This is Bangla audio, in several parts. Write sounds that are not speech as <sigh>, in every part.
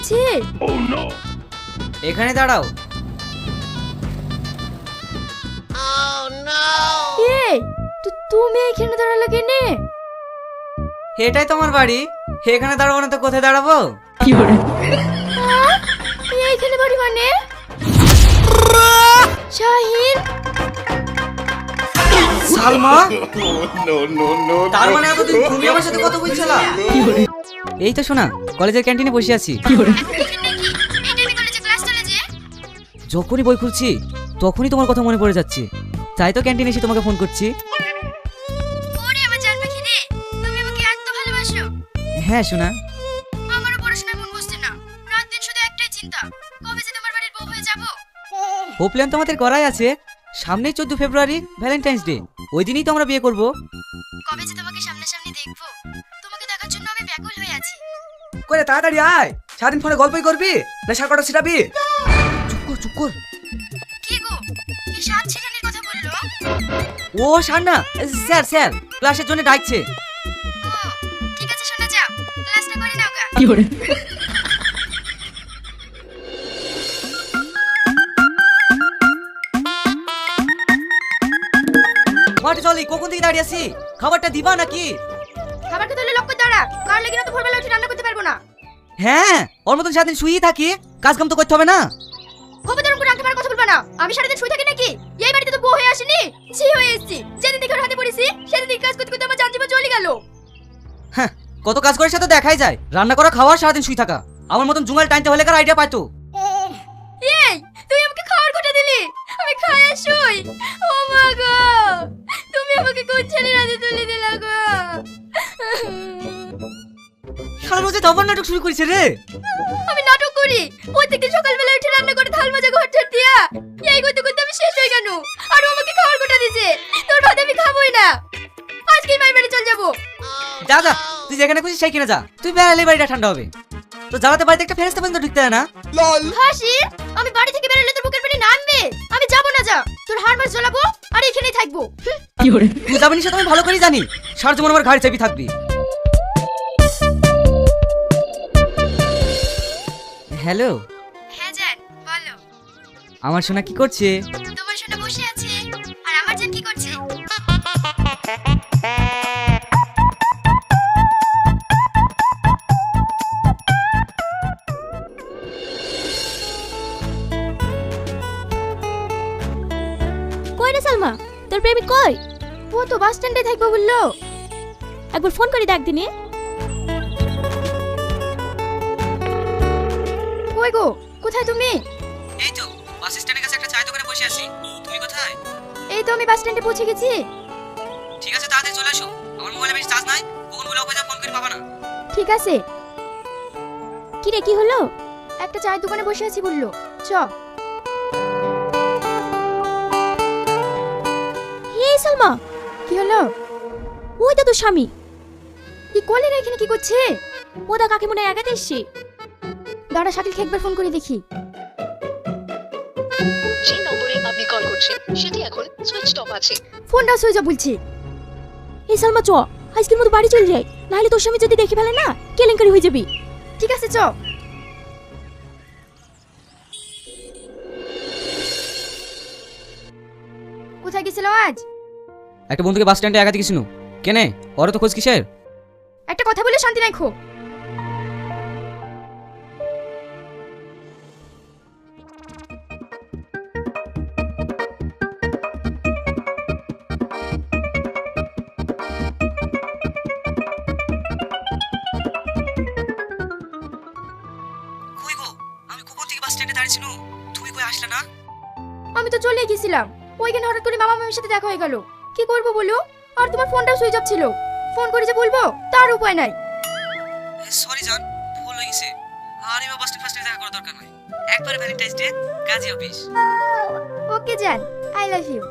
আছে? এখানে দাঁড়াও। এই তুমি এখানে দাঁড়ালে কেনে? এটাই তো আমার বাড়ি? এখানে দাঁড়াবো না তো কোথায় দাঁড়াবো? এইখানে বাড়ি মানে? শাহিন? সালমা. <laughs> তার মানে এতদিন তুমি আমার সাথে কথা বলছিলা? এই তো শোনা কলেজের ক্যান্টিনে বসে আছি। যখনই বই খুলছি তখনই তোমার কথা মনে পড়ে যাচ্ছে। তাই তো ক্যান্টিনে এসে তোমাকে ফোন করছি। হ্যাঁ শোনা আমারও পড়াশোনায় মন বসছে না। রাত দিন শুধু একটাই চিন্তা কবে যে তোমার বাড়ির বউ হয়ে যাব। ও প্ল্যান তো আমাদের করাই আছে। সামনেই চোদ্দ ফেব্রুয়ারি ভ্যালেন্টাইন্স ডে। ওই দিনই তো আমরা বিয়ে করব। করে তাড়াতাড়ি আয়। সারাদিন ফোনে গল্পই করবি? না সার কটা ছিটাবি? চুপ কর চুপ কর। কি গো? কি সাত ছেড়ানির কথা বলল? ও সার না। স্যার স্যার ক্লাসের জন্য ডাকছে। ও ঠিক আছে শোনা যাও। ক্লাসটা করে নাও গা। মাঠে চলি কখন থেকে দাঁড়িয়ে আছি? খাবারটা দিবা নাকি? খাবার খেতে হলে লক্ষ্য দাঁড়া। কার লেগে না তো ভোরবেলা হ্যাঁ ওর মতন সারাদিন শুয়েই থাকি কাজ কাম তো করতে হবে না। খবরদার করে আঁকে কথা বলবা না। আমি সারাদিন শুয়ে থাকি নাকি? এই বাড়িতে তো বউ হয়ে আসেনি? ঝি হয়ে এসেছি। যেদিন দেখে ওর হাতে পড়েছি সেদিন কাজ করতে করতে আমার জান জীবন চলে গেল। হ্যাঁ কত কাজ করে সাথে দেখাই যায়। রান্না করা খাওয়া সারাদিন শুই থাকা। আমার মতন জুঙ্গাল টাইনতে হলে কার আইডিয়া পাইতো? এই তুই আমাকে খাওয়ার কোটা দিলি। আমি খাই আর শুই। ও মা গো তুমি আমাকে কোন ছেলের হাতে তুলে দিলা গো? সারা রোজে দবার নাটক শুরু করেছে রে। আমি নাটক করি। প্রত্যেকদিন সকালবেলা উঠে রান্না করে থাল মাজা ঘর ঝাড় দিয়া এই করতে করতে আমি শেষ হয়ে গেল। আর ও আমাকে খাওয়ার কোটা দিছে। তোর ভাত আমি খাবোই না। আজকেই মাই বাড়ি চল যাব। যা যা তুই যেখানে খুশি সেইখানে যা। তুই বেড়ালে বাড়িটা ঠান্ডা হবে। তো জ্বালাতে বাড়িতে একটা ফেরেস্তা পর্যন্ত ঢুকতে হয় না? হাসি আমি বাড়ি থেকে বেরোলে তোর বুকের পানি নামবে? আমি যাব না যা। তোর হাড় মাস জ্বলাবো আর এখানেই থাকব। কি করে তুই যাবি নিশ্চয় আমি ভালো করেই জানি। সারা জীবন আমার ঘাড়ে চাপি থাকবি। হ্যালো? হ্যাঁ জান বলো। আমার সোনা কি করছে? তোমার সোনা বসে আছে আর আমার জান কি করছে? কই রে সালমা? তোর প্রেমিক কই? ও তো বাস স্ট্যান্ডে থাকব বলল। একবার ফোন করে দেখ দিনে কই গো? কোথায় তুমি? এই তো বাস স্ট্যান্ডের কাছে একটা চায়ের দোকানে বসে আছি। তুমি কোথায়? এই তো আমি বাস স্ট্যান্ডে পৌঁছে গেছি। ঠিক আছে তাড়াতাড়ি চলে আসো। আমার মোবাইলে বেশি চার্জ নাই কখন বলে ওকে ফোন করে পাবা না। ঠিক আছে। কি রে কি হলো? একটা চায়ের দোকানে বসে আছি বলল। চ। হে সালমা কি হলো? ওই তো তোর স্বামী। কি করলে না এখানে কি করছে? ও দা কাকে মনে হয় একাতে এসছে দাঁড়া শাকিলকে একবার ফোন করে দেখি। যে নম্বরে আপনি কল করছেন সেটি এখন সুইচ অফ আছে। ফোনটা সুইচ অফ বলছি। এই সালমা চ আজকের মতো বাড়ি চলে যাই নাহলে তোর স্বামী যদি দেখে ফেলে না কেলেঙ্কারি হয়ে যাবি। ঠিক আছে চ। কোথায় গেছিল আজ? একটা বন্ধুকে বাস স্ট্যান্ডে একা গেছিল কেনে? ওরা তো খোঁজ কিসের? একটা কথা বলে শান্তি নাই আসলে না? আমি তো চলে গেছিলাম। ওইখানে হঠাৎ করে মামা মামির সাথে দেখা হয়ে গেল। কি করব বলো? আর তোমার ফোনটাও সুইচ অফ ছিল। ফোন করে যে বলব তার উপায় নাই। সরি জান ভুল হয়ে গেছে। আর এবার বাস স্ট্যান্ড ফাস্টে দেখা করার দরকার নাই। একবারে ভ্যালেন্টাইন্স ডে কাজী অফিস। ওকে জান। আই লাভ ইউ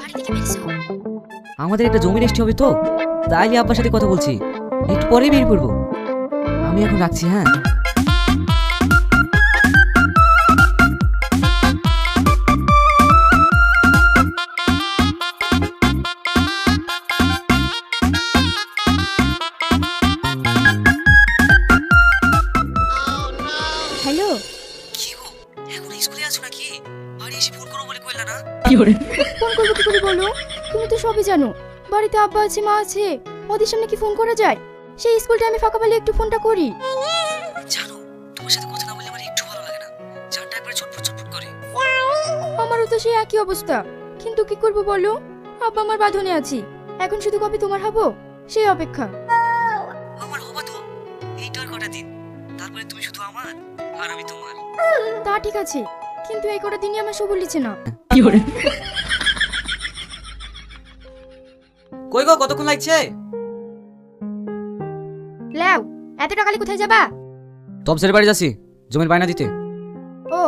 বাড়ি থেকে বেরিয়েছো? আমাদের একটা জমি রেস্টি হবে তো। তাইলে আব্বার সাথে কথা বলছি। একটু পরেই বেরিয়ে পড়ব। আমি এখন রাখছি হ্যাঁ? আছো নাকি? বাড়ি এসে ফোন করব বলে কইলা না? ফোন করব কি করে বলো? তুমি তো সবই জানো। বাড়িতে আব্বা আছে মা আছে। ওদের সামনে কি ফোন করা যায়? সেই স্কুলটা আমি ফাঁকা পেলে একটু ফোনটা করি। জানো তোমার সাথে কথা না বললে আমার একটু ভালো লাগে না। চারটা একবারে ছটফট ছটফট করে। আমারও তো সেই একই অবস্থা। কিন্তু কি করব বলো? আব্বা আমার বাঁধনে আছি। এখন শুধু কবে তোমার হব? সেই অপেক্ষা। আমার হবা তো। এইটা আর কটা দিন। তারপরে তুমি শুধু আমার? আর আমি তোমার। তা ঠিক আছে কিন্তু এই কটা দিনই আমার সবুর লিছে না। কই গো কতক্ষণ লাগছে? ল্যাও এত টাকালি কোথায় যাবা? তপসের বাড়ি যাচ্ছি জমির বায়না দিতে। ও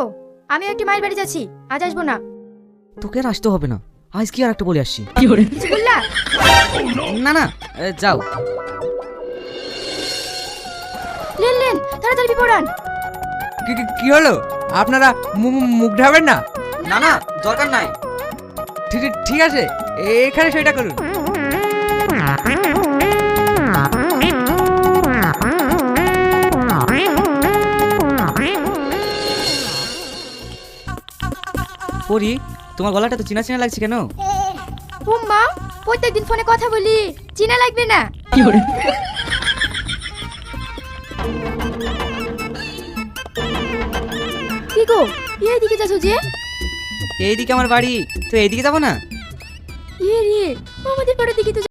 আমি একটি মায়ের বাড়ি যাচ্ছি আজ আসব না। তোকে আর আসতে হবে না আজ কি আর একটা বলে আসছি? কিছু বললা না না এ, যাও। লেন লেন তাড়াতাড়ি বিপড়ান কি কি- কি হলো? আপনারা মুখ ঢাবেন না? না না দরকার নাই। ঠিক আছে এখানে সেটা করুন। পরি তোমার গলাটা তো চিনা চিনা লাগছে কেন? মা প্রত্যেকদিন ফোনে কথা বলি চিনা লাগবে না। কি গো এইদিকে যাচ্ছ যে? এইদিকে আমার বাড়ি তো এইদিকে যাব না? ইয়ে রে আমাদের পাড়ার দিকে তো